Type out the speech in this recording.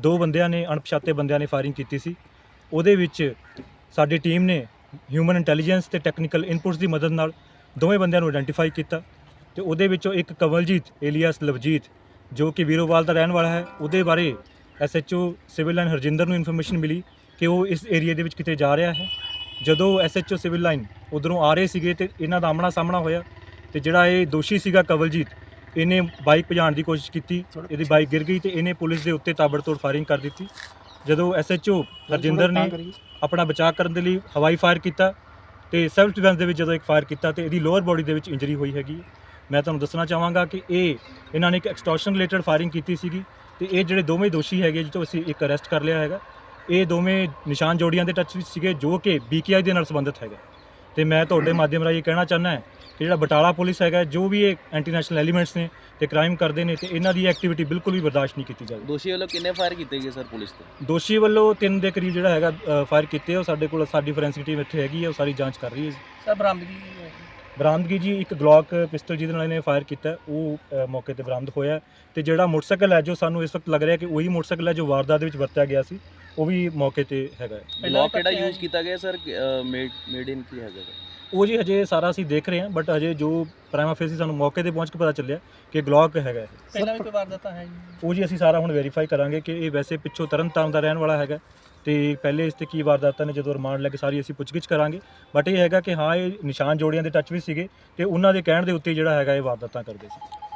ਦੋ ਬੰਦਿਆਂ ਨੇ, ਅਣਪਛਾਤੇ ਬੰਦਿਆਂ ਨੇ ਫਾਇਰਿੰਗ ਕੀਤੀ ਸੀ। ਉਹਦੇ ਵਿੱਚ ਸਾਡੀ ਟੀਮ ਨੇ ਹਿਊਮਨ ਇੰਟੈਲੀਜੈਂਸ ਤੇ ਟੈਕਨੀਕਲ ਇਨਪੁਟਸ ਦੀ ਮਦਦ ਨਾਲ ਦੋਵੇਂ ਬੰਦਿਆਂ ਨੂੰ ਆਇਡੈਂਟੀਫਾਈ ਕੀਤਾ ਤੇ ਉਹਦੇ ਵਿੱਚੋਂ ਇੱਕ ਕਵਲਜੀਤ ਏਲੀਅਸ ਲਵਜੀਤ, ਜੋ ਕਿ ਵੀਰੋਵਾਲ ਦਾ ਰਹਿਣ ਵਾਲਾ ਹੈ, ਉਹਦੇ ਬਾਰੇ ਐਸਐਚਓ ਸਿਵਲ ਲਾਈਨ ਹਰਜਿੰਦਰ ਨੂੰ ਇਨਫੋਰਮੇਸ਼ਨ ਮਿਲੀ ਕਿ ਉਹ ਇਸ ਏਰੀਆ ਦੇ ਵਿੱਚ ਕਿਤੇ ਜਾ ਰਿਹਾ ਹੈ। ਜਦੋਂ ਐਸਐਚਓ ਸਿਵਲ ਲਾਈਨ ਉਧਰੋਂ ਆ ਰਹੇ ਸੀਗੇ ਤੇ ਇਹਨਾਂ ਦਾ ਆਮਣਾ ਸਾਹਮਣਾ ਹੋਇਆ ਤੇ ਜਿਹੜਾ ਇਹ ਦੋਸ਼ੀ ਸੀਗਾ ਕਵਲਜੀਤ ਇਹਨੇ ਬਾਈਕ ਭਜਾਉਣ ਦੀ ਕੋਸ਼ਿਸ਼ ਕੀਤੀ ਇਹਦੀ ਬਾਈਕ ਗਿਰ ਗਈ ਤੇ ਇਹਨੇ ਪੁਲਿਸ ਦੇ ਉੱਤੇ ਤਾਬੜਤੋੜ ਫਾਇਰਿੰਗ ਕਰ ਦਿੱਤੀ। ਜਦੋਂ ਐਸਐਚਓ ਹਰਜਿੰਦਰ ਨੇ ਆਪਣਾ ਬਚਾਅ ਕਰਨ ਦੇ ਲਈ ਹਵਾਈ ਫਾਇਰ ਕੀਤਾ ਤੇ ਸੈਲਫ ਡਿਫੈਂਸ ਦੇ ਵਿੱਚ ਜਦੋਂ ਇੱਕ ਫਾਇਰ ਕੀਤਾ ਤੇ ਇਹਦੀ ਲੋਅਰ ਬੋਡੀ ਦੇ ਵਿੱਚ ਇੰਜਰੀ ਹੋਈ ਹੈਗੀ। ਮੈਂ ਤੁਹਾਨੂੰ ਦੱਸਣਾ ਚਾਹਾਂਗਾ ਕਿ ਇਹ ਇਹਨਾਂ ਨੇ ਇੱਕ ਐਕਸਟੋਰਸ਼ਨ ਰਿਲੇਟਡ ਫਾਇਰਿੰਗ ਕੀਤੀ ਸੀਗੀ ਤੇ ਇਹ ਜਿਹੜੇ ਦੋਵੇਂ ਦੋਸ਼ੀ ਹੈਗੇ ਜਿੱਥੋਂ ਅਸੀਂ ਇੱਕ ਅਰੈਸਟ ਕਰ ਲਿਆ ਹੈਗਾ ਇਹ ਦੋਵੇਂ ਨਿਸ਼ਾਨ ਜੋੜੀਆਂ ਦੇ ਟੱਚ ਵਿੱਚ ਸੀਗੇ ਜੋ ਕਿ ਬੀਕੇਆਈ ਦੇ ਨਾਲ ਸੰਬੰਧਿਤ ਹੈਗਾ। ਤੇ ਮੈਂ ਤੁਹਾਡੇ ਮਾਧਿਅਮ ਰਾਹੀਂ ਇਹ ਕਹਿਣਾ ਚਾਹੁੰਦਾ ਹਾਂ ਕਿ ਜਿਹੜਾ ਬਟਾਲਾ ਪੁਲਿਸ ਹੈਗਾ ਜੋ ਵੀ ਇਹ ਐਂਟੀ ਨੈਸ਼ਨਲ ਐਲੀਮੈਂਟਸ ਨੇ ਤੇ ਕ੍ਰਾਈਮ ਕਰਦੇ ਨੇ ਤੇ ਇਹਨਾਂ ਦੀ ਐਕਟੀਵਿਟੀ ਬਿਲਕੁਲ ਵੀ ਬਰਦਾਸ਼ਤ ਨਹੀਂ ਕੀਤੀ ਜਾਵੇਗੀ ਦੋਸ਼ੀ ਵੱਲੋਂ ਕਿੰਨੇ ਫਾਇਰ ਕੀਤੇ ਗਏ ਸਰ ਪੁਲਿਸ ਤੇ? ਦੋਸ਼ੀ ਵੱਲੋਂ ਤਿੰਨ ਦੇ ਕਰੀਬ ਜਿਹੜਾ ਹੈਗਾ ਫਾਇਰ ਕੀਤੇ ਉਹ ਸਾਡੇ ਕੋਲ ਸਾਡੀ ਫੋਰੈਂਸਿਕ ਟੀਮ ਇੱਥੇ ਹੈਗੀ ਹੈ ਉਹ ਸਾਰੀ ਜਾਂਚ ਕਰ ਰਹੀ ਹੈ ਸਰ ਬਰਾਮਦਗੀ ਬਰਾਮਦਗੀ ਜੀ ਇੱਕ ਗਲੌਕ ਪਿਸਟਲ ਜਿਹਦੇ ਨਾਲ ਇਹਨੇ ਫਾਇਰ ਕੀਤਾ ਉਹ ਮੌਕੇ ਤੇ ਬਰਾਮਦ ਹੋਇਆ ਤੇ ਜਿਹੜਾ ਮੋਟਰਸਾਈਕਲ ਹੈ ਜੋ ਸਾਨੂੰ ਇਸ ਵਕਤ ਲੱਗ ਰਿਹਾ ਕਿ ਉਹੀ ਮੋਟਰਸਾਈਕਲ ਹੈ ਜੋ ਵਾਰਦਾਤ ਦੇ ਵਿੱਚ ਵਰਤਿਆ ਗਿਆ ਸੀ ਉਹ ਵੀ ਮੌਕੇ ਤੇ ਹੈਗਾ ਹੈ। ਪਹਿਲਾਂ ਲੌਕ ਕਿਹੜਾ ਯੂਜ਼ ਕੀਤਾ ਗਿਆ ਸਰ ਮੇਡ ਮੇਡ ਇਨ ਕੀ ਹੈਗਾ ਸਰ? ਉਹ ਜੀ ਹਜੇ ਸਾਰਾ ਅਸੀਂ ਦੇਖ ਰਹੇ ਹਾਂ ਬਟ ਹਜੇ ਜੋ ਪ੍ਰਾਈਮਾ ਫੇਸੀ ਸਾਨੂੰ ਮੌਕੇ ਤੇ ਪਹੁੰਚ ਕੇ ਪਤਾ ਚੱਲਿਆ ਕਿ ਗਲੌਕ ਹੈਗਾ ਇਹ। ਪਹਿਲਾਂ ਵੀ ਕੋਈ ਵਾਰਦਾਤਾਂ ਹੈ ਜੀ ਉਹ ਜੀ ਅਸੀਂ ਸਾਰਾ ਹੁਣ ਵੈਰੀਫਾਈ ਕਰਾਂਗੇ ਕਿ ਇਹ ਵੈਸੇ ਪਿੱਛੋਂ ਤਰਨਤਾਰਨ ਦਾ ਰਹਿਣ ਵਾਲਾ ਹੈਗਾ ਤੇ ਪਹਿਲੇ ਇਸ ਤੇ ਕੀ ਵਾਰਦਾਤਾਂ ਨੇ ਜਦੋਂ ਰਿਮਾਂਡ ਲੈ ਕੇ ਸਾਰੀ ਅਸੀਂ ਪੁੱਛਗਿੱਛ ਕਰਾਂਗੇ ਬਟ ਇਹ ਹੈਗਾ ਕਿ ਹਾਂ ਇਹ ਨਿਸ਼ਾਨ ਜੋੜੀਆਂ ਦੇ ਟੱਚ ਵੀ ਸੀਗੇ ਤੇ ਉਹਨਾਂ ਦੇ ਕਹਿਣ ਦੇ ਉੱਤੇ ਜਿਹੜਾ ਹੈਗਾ ਇਹ ਵਾਰਦਾਤਾਂ ਕਰਦੇ ਸੀ